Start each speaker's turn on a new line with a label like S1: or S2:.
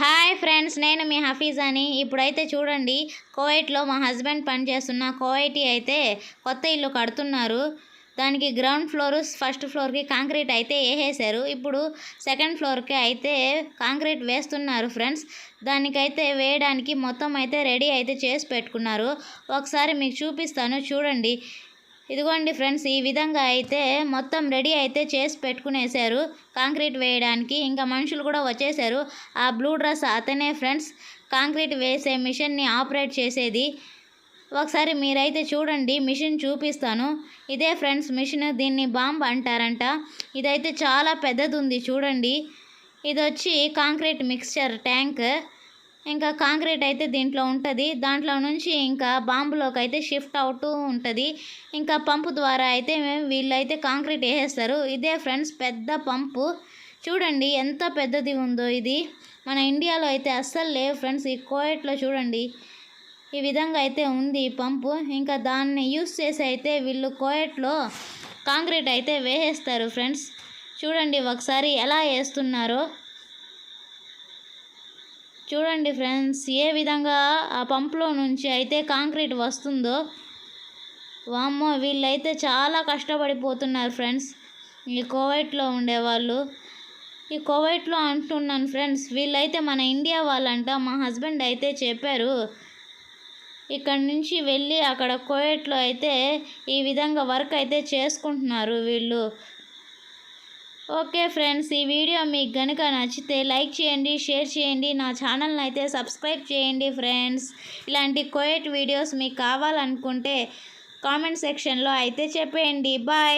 S1: Hi friends నేను మీ హఫీజ్ అని. ఇప్పుడైతే చూడండి కోవైట్లో మా హస్బెండ్ పనిచేస్తున్న కోవైటీ అయితే కొత్త ఇల్లు కడుతున్నారు. దానికి గ్రౌండ్ ఫ్లోర్ ఫస్ట్ ఫ్లోర్కి కాంక్రీట్ అయితే వేసేసారు ఇప్పుడు సెకండ్ ఫ్లోర్కి అయితే కాంక్రీట్ వేస్తున్నారు ఫ్రెండ్స్. దానికైతే వేయడానికి మొత్తం అయితే రెడీ అయితే చేసి పెట్టుకున్నారు. ఒకసారి మీకు చూపిస్తాను చూడండి. ఇదిగోండి ఫ్రెండ్స్ ఈ విధంగా అయితే మొత్తం రెడీ అయితే చేసి పెట్టుకునేసారు కాంక్రీట్ వేయడానికి ఇంకా మనుషులు కూడా వచ్చేసారు ఆ బ్లూ డ్రెస్ అతనే ఫ్రెండ్స్ కాంక్రీట్ వేసే మిషన్ని ఆపరేట్ చేసేది. ఒకసారి మీరైతే చూడండి మిషన్ చూపిస్తాను. ఇదే ఫ్రెండ్స్ మిషన్ దీన్ని బాంబ్ అంటారంట. ఇదైతే చాలా పెద్దది ఉంది చూడండి. ఇది వచ్చి కాంక్రీట్ మిక్స్చర్ ట్యాంక్. ఇంకా కాంక్రీట్ అయితే దీంట్లో ఉంటుంది. దాంట్లో నుంచి ఇంకా బాంబులోకి అయితే షిఫ్ట్ అవుతూ ఉంటుంది. ఇంకా పంపు ద్వారా అయితే వీళ్ళైతే కాంక్రీట్ వేసేస్తారు. ఇదే ఫ్రెండ్స్ పెద్ద పంపు. చూడండి ఎంత పెద్దది ఉందో ఇది. మన ఇండియాలో అయితే అస్సలు లేవు ఫ్రెండ్స్. ఈ కోయట్లో చూడండి. ఈ విధంగా అయితే ఉంది ఈ పంపు. ఇంకా దాన్ని యూస్ చేసి అయితే వీళ్ళు కోయట్లో కాంక్రీట్ అయితే వేసేస్తారు ఫ్రెండ్స్. చూడండి ఒకసారి ఎలా వేస్తున్నారో. చూడండి ఫ్రెండ్స్ ఏ విధంగా ఆ పంప్లో నుంచి అయితే కాంక్రీట్ వస్తుందో వామ్మో వీళ్ళైతే చాలా కష్టపడిపోతున్నారు ఫ్రెండ్స్. ఈ కోవైట్లో ఉండేవాళ్ళు ఈ కోవైట్లో అంటున్నాను ఫ్రెండ్స్ వీళ్ళైతే మన ఇండియా వాళ్ళంట మా హస్బెండ్ అయితే చెప్పారు ఇక్కడ నుంచి వెళ్ళి అక్కడ కోవైట్లో అయితే ఈ విధంగా వర్క్ అయితే చేసుకుంటున్నారు వీళ్ళు. ఓకే ఫ్రెండ్స్ ఈ వీడియో మీకు కనుక నచ్చితే లైక్ చేయండి షేర్ చేయండి నా ఛానల్ని అయితే సబ్స్క్రైబ్ చేయండి ఫ్రెండ్స్. ఇలాంటి కోయట్ వీడియోస్ మీకు కావాలనుకుంటే కామెంట్ సెక్షన్లో అయితే చెప్పేయండి. బాయ్.